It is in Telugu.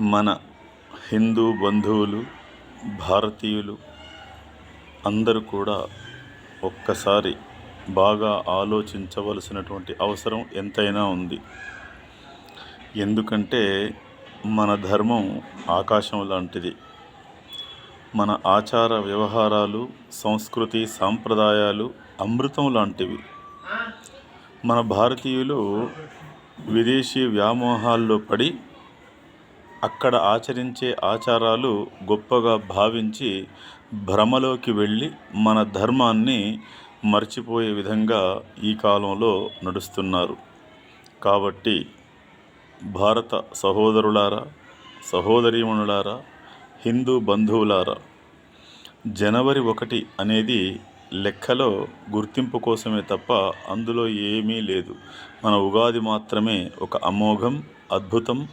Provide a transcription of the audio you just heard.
మన హిందూ బంధువులు భారతీయులు అందరూ కూడా ఒక్కసారి బాగా ఆలోచించవలసినటువంటి అవసరం ఎంతైనా ఉంది. ఎందుకంటే మన ధర్మం ఆకాశం లాంటిది. మన ఆచార వ్యవహారాలు సంస్కృతి సాంప్రదాయాలు అమృతం లాంటివి. మన భారతీయులు విదేశీ వ్యామోహాల్లో పడి అక్కడ ఆచరించే ఆచారాలు గొప్పగా భావించి భ్రమలోకి వెళ్ళి మన ధర్మాన్ని మర్చిపోయే విధంగా ఈ కాలంలో నడుస్తున్నారు. కాబట్టి భారత సహోదరులారా సహోదరీమణులారా హిందూ బంధువులారా జనవరి ఒకటి అనేది లెక్కలో గుర్తింపు కోసమే తప్ప అందులో ఏమీ లేదు. మన ఉగాది మాత్రమే ఒక అమోఘం అద్భుతం